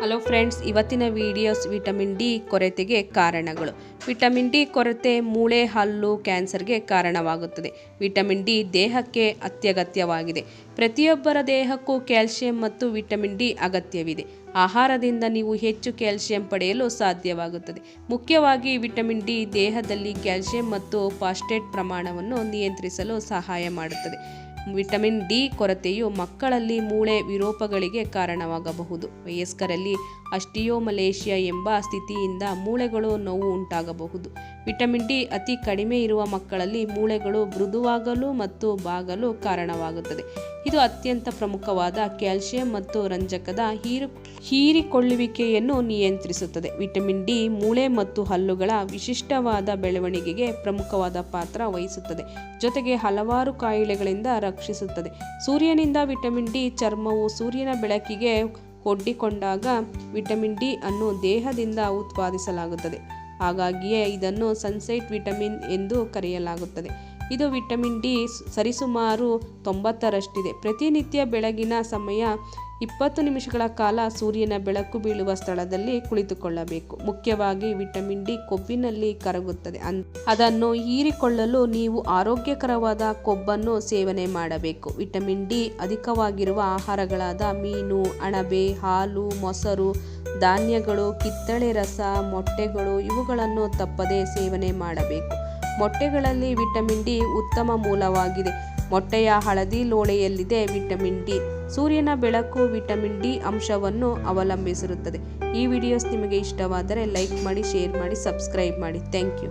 Hello friends, ಇವತ್ತಿನ videos vitamin D ಕೊರತೆಗೆ ಕಾರಣಗಳು. ವಿಟಮಿನ್ ಡಿ ಕೊರತೆ ಮೂಳೆ, ಹಲ್ಲು ಕ್ಯಾನ್ಸರ್ಗೆ ಕಾರಣವಾಗುತ್ತದೆ. ವಿಟಮಿನ್ ಡಿ ದೇಹಕ್ಕೆ ಅತ್ಯಗತ್ಯವಾಗಿದೆ. ಪ್ರತಿಯೊಬ್ಬರ ದೇಹಕ್ಕೂ ಕ್ಯಾಲ್ಸಿಯಂ ಮತ್ತು ವಿಟಮಿನ್ ಡಿ ಅಗತ್ಯವಿದೆ. ಆಹಾರದಿಂದ ನೀವು ಹೆಚ್ಚು ಕ್ಯಾಲ್ಸಿಯಂ ಪಡೆಯಲು ಸಾಧ್ಯವಾಗುತ್ತದೆ. ಮುಖ್ಯವಾಗಿ ವಿಟಮಿನ್ ಡಿ ದೇಹದಲ್ಲಿ ಕ್ಯಾಲ್ಸಿಯಂ ಮತ್ತು ಫಾಸ್ಟೇಟ್ ಪ್ರಮಾಣವನ್ನು ನಿಯಂತ್ರಿಸಲು ಸಹಾಯ ಮಾಡುತ್ತದೆ. ವಿಟಮಿನ್ ಡಿ ಕೊರತೆಯು ಮಕ್ಕಳಲ್ಲಿ ಮೂಳೆ ವಿರೂಪಗಳಿಗೆ ಕಾರಣವಾಗಬಹುದು. ವಯಸ್ಕರಲ್ಲಿ ಅಸ್ಟಿಯೋಮಲೇಷಿಯಾ ಎಂಬ ಸ್ಥಿತಿಯಿಂದ ಮೂಳೆಗಳು ನೋವು ಉಂಟಾಗಬಹುದು. ವಿಟಮಿನ್ ಡಿ ಅತಿ ಕಡಿಮೆ ಇರುವ ಮಕ್ಕಳಲ್ಲಿ ಮೂಳೆಗಳು ಮೃದುವಾಗಲು ಮತ್ತು ಬಾಗಲು ಕಾರಣವಾಗುತ್ತದೆ. ಇದು ಅತ್ಯಂತ ಪ್ರಮುಖವಾದ ಕ್ಯಾಲ್ಸಿಯಂ ಮತ್ತು ರಂಜಕದ ಹೀರು ಹೀರಿಕೊಳ್ಳುವಿಕೆಯನ್ನು ನಿಯಂತ್ರಿಸುತ್ತದೆ. ವಿಟಮಿನ್ ಡಿ, ಮೂಳೆ ಮತ್ತು ಹಲ್ಲುಗಳ ವಿಶಿಷ್ಟವಾದ ಬೆಳವಣಿಗೆಗೆ ಪ್ರಮುಖವಾದ ಪಾತ್ರ ವಹಿಸುತ್ತದೆ. ಜೊತೆಗೆ ಹಲವಾರು ಕಾಯಿಲೆಗಳಿಂದ ರಕ್ಷಿಸುತ್ತದೆ. ಸೂರ್ಯನಿಂದ ವಿಟಮಿನ್ ಡಿ ಚರ್ಮವು ಸೂರ್ಯನ ಬೆಳಕಿಗೆ ಒಡ್ಡಿಕೊಂಡಾಗ ವಿಟಮಿನ್ ಡಿ ಅನ್ನು ದೇಹದಿಂದ ಉತ್ಪಾದಿಸಲಾಗುತ್ತದೆ. ಹಾಗಾಗಿಯೇ ಇದನ್ನು ಸನ್ಸೈಟ್ ವಿಟಮಿನ್ ಎಂದು ಕರೆಯಲಾಗುತ್ತದೆ. ಇದು ವಿಟಮಿನ್ ಡಿ ಸರಿಸುಮಾರು ತೊಂಬತ್ತರಷ್ಟಿದೆ. ಪ್ರತಿನಿತ್ಯ ಬೆಳಗಿನ ಸಮಯ ಇಪ್ಪತ್ತು ನಿಮಿಷಗಳ ಕಾಲ ಸೂರ್ಯನ ಬೆಳಕು ಬೀಳುವ ಸ್ಥಳದಲ್ಲಿ ಕುಳಿತುಕೊಳ್ಳಬೇಕು. ಮುಖ್ಯವಾಗಿ ವಿಟಮಿನ್ ಡಿ ಕೊಬ್ಬಿನಲ್ಲಿ ಕರಗುತ್ತದೆ. ಅನ್ ಅದನ್ನು ಹೀರಿಕೊಳ್ಳಲು ನೀವು ಆರೋಗ್ಯಕರವಾದ ಕೊಬ್ಬನ್ನು ಸೇವನೆ ಮಾಡಬೇಕು. ವಿಟಮಿನ್ ಡಿ ಅಧಿಕವಾಗಿರುವ ಆಹಾರಗಳಾದ ಮೀನು, ಅಣಬೆ, ಹಾಲು, ಮೊಸರು, ಧಾನ್ಯಗಳು, ಕಿತ್ತಳೆ ರಸ, ಮೊಟ್ಟೆಗಳು ಇವುಗಳನ್ನು ತಪ್ಪದೇ ಸೇವನೆ ಮಾಡಬೇಕು. ಮೊಟ್ಟೆಗಳಲ್ಲಿ ವಿಟಮಿನ್ ಡಿ ಉತ್ತಮ ಮೂಲವಾಗಿದೆ. ಮೊಟ್ಟೆಯ ಹಳದಿ ಲೋಳೆಯಲ್ಲಿದೆ ವಿಟಮಿನ್ ಡಿ. ಸೂರ್ಯನ ಬೆಳಕು ವಿಟಮಿನ್ ಡಿ ಅಂಶವನ್ನು ಅವಲಂಬಿಸಿರುತ್ತದೆ. ಈ ವಿಡಿಯೋಸ್ ನಿಮಗೆ ಇಷ್ಟವಾದರೆ ಲೈಕ್ ಮಾಡಿ, ಶೇರ್ ಮಾಡಿ, ಸಬ್ಸ್ಕ್ರೈಬ್ ಮಾಡಿ. Thank you.